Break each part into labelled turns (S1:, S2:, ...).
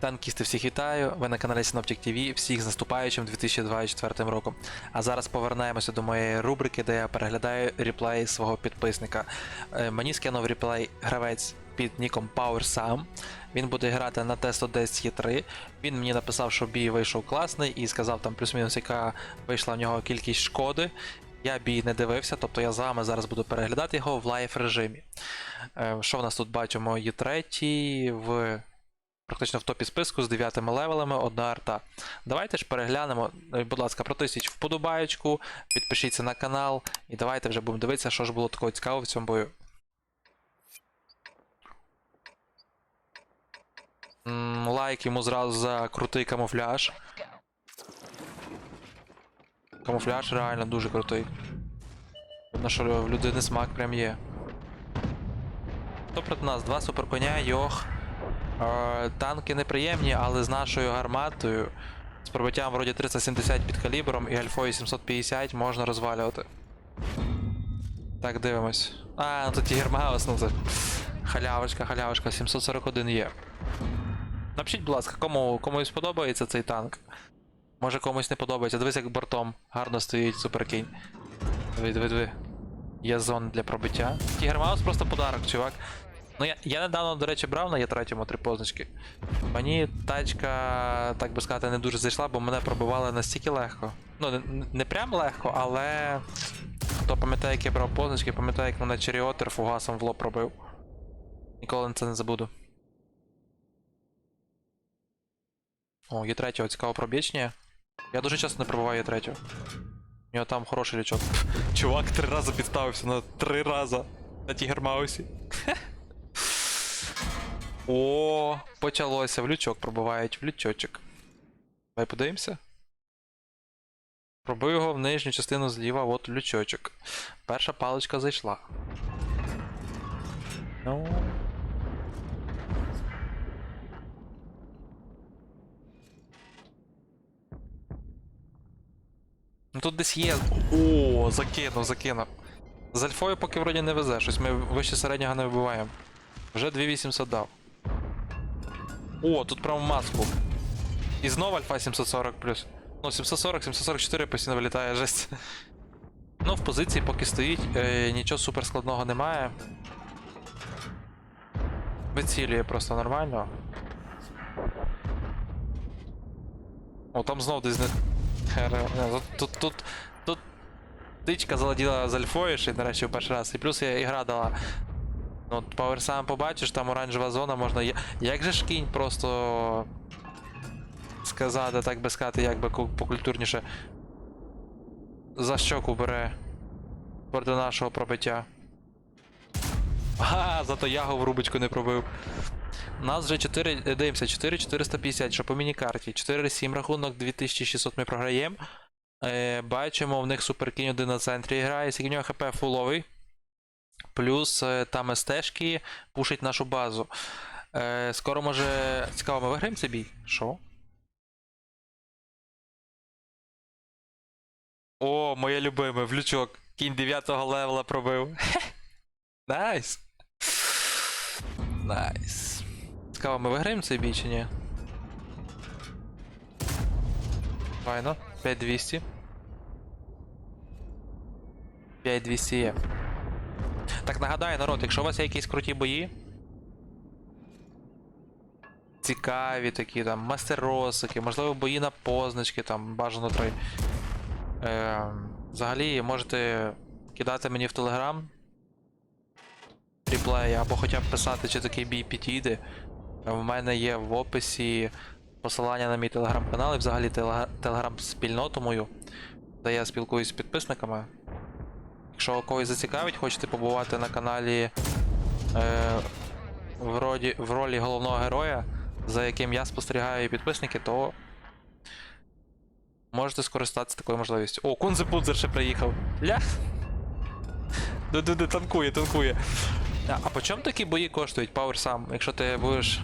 S1: Танкісти всіх вітаю, ви на каналі Synoptic TV, всіх з наступаючим 2024 роком. А зараз повернемося до моєї рубрики, де я переглядаю реплей свого підписника. Е, Мені скинув реплей гравець під ніком PowerSam. Він буде грати на T110 E3. Він мені написав, що бій вийшов класний і сказав там плюс-мінус, яка вийшла в нього кількість шкоди. Я бій не дивився, тобто я з вами зараз буду переглядати його в лайв режимі. Е, Що в нас тут бачимо? Є3 в практично в топі списку з 9 левелами, одна арта. Давайте ж переглянемо. Е, Будь ласка, протисніть вподобаєчку, підпишіться на канал, і давайте вже будемо дивитися, що ж було такого цікавого в цьому бою. Лайк йому зразу за крутий камуфляж. Камуфляж реально дуже крутий. Видно, що в людини смак прям є. Хто проти нас? Два суперконя, йох. Е, танки неприємні, але з нашою гарматою, з пробиттям вроді 370 під калібром і альфою 750 можна розвалювати. Так, дивимось. А, ну тут Тігермаус, ну це. Халявочка, халявочка, 741 є. Напишіть, будь ласка, кому комусь сподобається цей танк. Може комусь не подобається. Дивись, як бортом гарно стоїть суперкінь. Диви, диви, диви. Є зона для пробиття. Тігермаус просто подарок, чувак. Ну я, я недавно, до речі, брав на Є3 три позначки. Мені тачка, так би сказати, не дуже зайшла, бо мене пробивали настільки легко. Ну, не, не прям легко, але. Хто пам'ятає, як я брав позначки, пам'ятає, як мене Черіотер фугасом в лоб пробив. Ніколи це не забуду. О, є третього цікаво пробічення. Я дуже часто не пробиваю Є3. У нього там хороший лічок. Чувак три рази підставився на три рази на Тігермаусі. О, почалося. В лючок пробивають, в лючочок. Давай подивимося. Пробив його в нижню частину зліва, от лючочок. Перша паличка зайшла. Ну. Ну тут десь є. О, закинув, закинув. З альфою поки вроді не везе, щось ми вище середнього не вибиваємо. Вже 2800 дав. О, тут прямо маску. І знову альфа 740 плюс. Ну, 740, 744 постійно вилітає, жесть. Ну, в позиції поки стоїть, е, нічого супер складного немає. Вицілює просто нормально. О, там знов десь не. Тут, тут, тут тичка заладіла з альфою, ще нарешті в перший раз. І плюс я ігра дала. Ну, от Power сам побачиш, там оранжева зона можна. Як же ж кінь просто сказати, так би сказати, як би покультурніше. За щоку бере проти нашого пробиття. А, зато я в рубочку не пробив. У нас вже 4, е, дивимося, 4450, що по міні-карті. 4-7 рахунок, 2600 ми програємо. Е, бачимо, в них суперкінь один на центрі грає, скільки в нього хп фуловий. Плюс е, там СТшки пушить нашу базу. Е, скоро може. Цікаво, ми виграємо цей бій? Що? О, моє любиме, влючок. Кінь 9 левела пробив. Найс. Найс. Цікаво, ми виграємо цей бій чи ні? Файно. 5200. 5200 є. Так нагадаю, народ, якщо у вас є якісь круті бої. Цікаві такі там, мастеросики, можливо, бої на позначки, там, бажано три. Е, взагалі можете кидати мені в Телеграм реплеї, або хоча б писати, чи такий бій підійде. Е, В мене є в описі посилання на мій телеграм-канал і взагалі телеграм-спільноту мою, де я спілкуюсь з підписниками. Якщо когось зацікавить, хочете побувати на каналі е, в, роді, в ролі головного героя, за яким я спостерігаю підписники, то можете скористатися такою можливістю. О, Кунзе Пудзер ще приїхав. Ля. Танкує, танкує. А, а по чому такі бої коштують, Power сам? Якщо ти будеш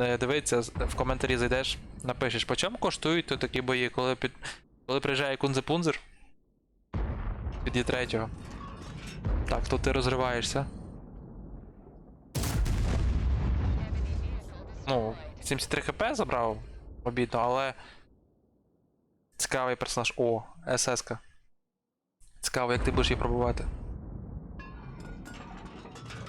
S1: е, дивитися, в коментарі зайдеш, напишеш, по чому коштують то такі бої, коли під. Коли приїжджає Кунзе Пунзер? Під є третього. Так, тут ти розриваєшся. Ну, 73 хп забрав, обідно, але. Цікавий персонаж. О, СС-ка. Цікаво, як ти будеш її пробувати.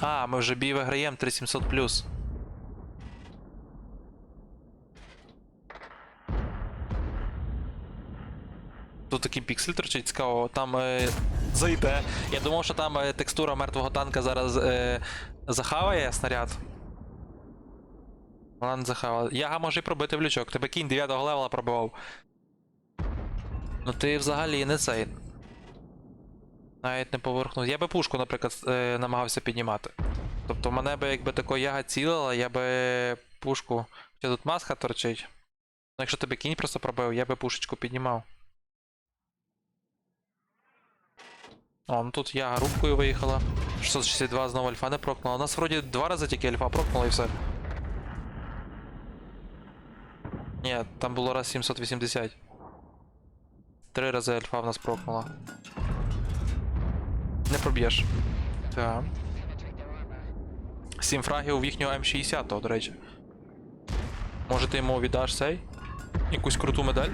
S1: А, ми вже бій виграємо 3700 Тут такий піксель торчить, цікаво, там е, зайде. Я думав, що там е, текстура мертвого танка зараз е, захаває снаряд. Вона не захавала. Яга може пробити в лючок. Тебе кінь 9 левела пробивав. Ну ти взагалі не цей. Навіть не поверхнув. Я би пушку, наприклад, е, намагався піднімати. Тобто мене би якби тако яга цілила, я би пушку. Чи тут маска торчить? Ну якщо тебе кінь просто пробив, я би пушечку піднімав. О, ну тут я рубкою виїхала. 662 знову альфа не прокнула. У нас вроді два рази тільки альфа прокнула і все. Ні, там було раз 780. Три рази альфа в нас прокнула. Не проб'єш. Так. Сім фрагів в їхнього М60, до речі. Може ти йому віддаш цей? Якусь круту медаль?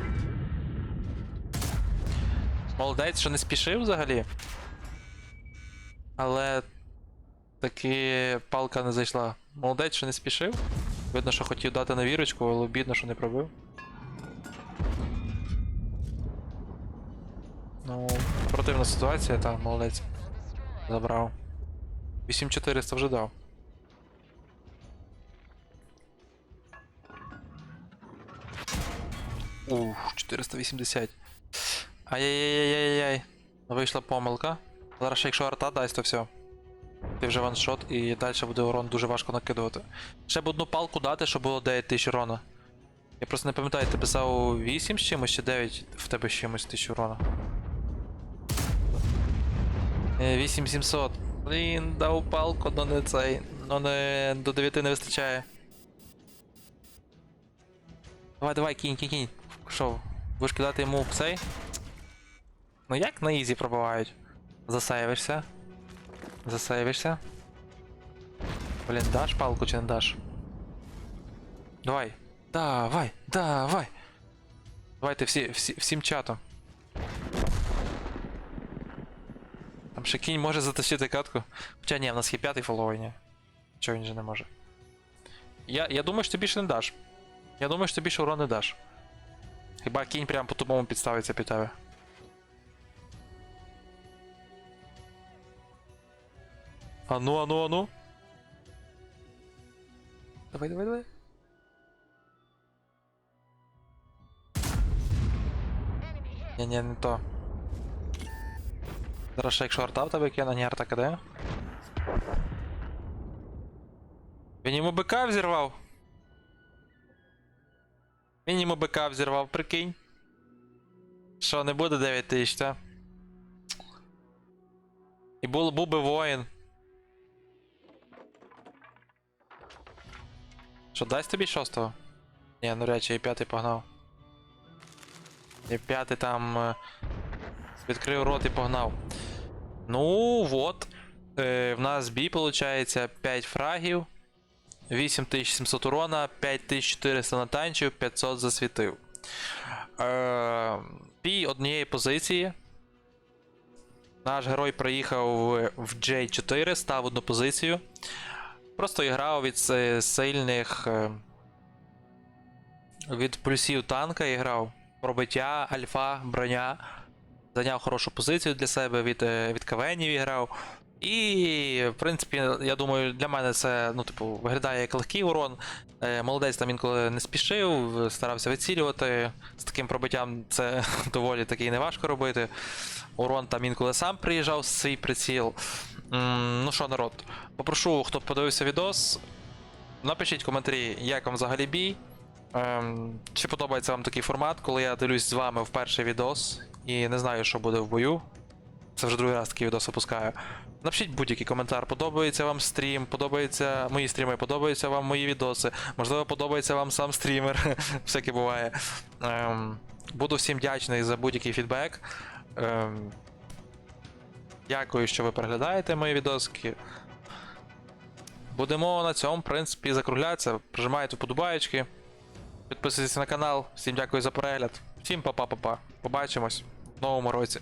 S1: Молодець, що не спішив взагалі. Але таки палка не зайшла. Молодець, що не спішив. Видно, що хотів дати на вірочку, але бідно, що не пробив. Ну, противна ситуація, так, молодець. Забрав. 8400 вже дав. Ух, 480. Ай-яй-яй-яй-яй. Вийшла помилка. Зараз ще якщо арта дасть, то все. Ти вже ваншот і далі буде урон дуже важко накидувати. Ще б одну палку дати, щоб було 9 тисяч урона. Я просто не пам'ятаю, ти писав 8 з чимось чи 9 в тебе з чимось тисяч урона. Е, 8700. Блін, дав палку, но не цей. Но не до 9 не вистачає. Давай, давай, кінь, кінь, кінь. Що, будеш кидати йому цей? Ну як на ізі пробивають? Засейвишся. Засейвишся. Блін, даш палку чи не даш? Давай. Давай, давай. Давайте всі, всі, всім чатом. Там ще кінь може затащити катку. Хоча ні, в нас є п'ятий фоловення. Чого він же не може? Я, я думаю, що ти більше не даш. Я думаю, що ти більше урон не даш. Хіба кінь прям по тупому підставиться під тебе. Ану, ану, ану. Давай, давай, давай. Ні, ні, не то. Зараз ще якщо арта в тебе кине, ні, арта киде. Він йому БК взірвав. Він йому БК взірвав, прикинь. Що, не буде 9 тисяч, та? І був, був би воїн. Що, дасть тобі шостого? Ні, ну речі, і п'ятий погнав. І п'ятий там е, відкрив рот і погнав. Ну, вот. Е, в нас бій, виходить, 5 фрагів, 8700 урона, 5400 натанчив, 500 засвітив. Е, бій однієї позиції. Наш герой проїхав в J4, став одну позицію. Просто грав від сильних. е, Від плюсів танка і грав. Пробиття, альфа, броня. Зайняв хорошу позицію для себе від, е, від кавенів грав. І, в принципі, я думаю, для мене це ну, типу, виглядає як легкий урон. Е, Молодець там інколи не спішив, старався вицілювати. З таким пробиттям це доволі таки неважко робити. Урон там інколи сам приїжджав з свій приціл. Ну що, народ, попрошу, хто подивився відос, напишіть коментарі, як вам взагалі бій. Ем, чи подобається вам такий формат, коли я дивлюсь з вами в перший відос і не знаю, що буде в бою. Це вже другий раз такий відос опускаю. Напишіть будь-який коментар, подобається вам стрім, подобається мої стріми, подобаються вам мої відоси. Можливо, подобається вам сам стрімер. Всяке буває. Ем, буду всім вдячний за будь-який фідбек. Ем, дякую, що ви переглядаєте мої відоски. будемо на цьому, в принципі, закруглятися. Прижимайте вподобаєчки. Підписуйтесь на канал. Всім дякую за перегляд. Всім па-па-па-па. Побачимось в новому році.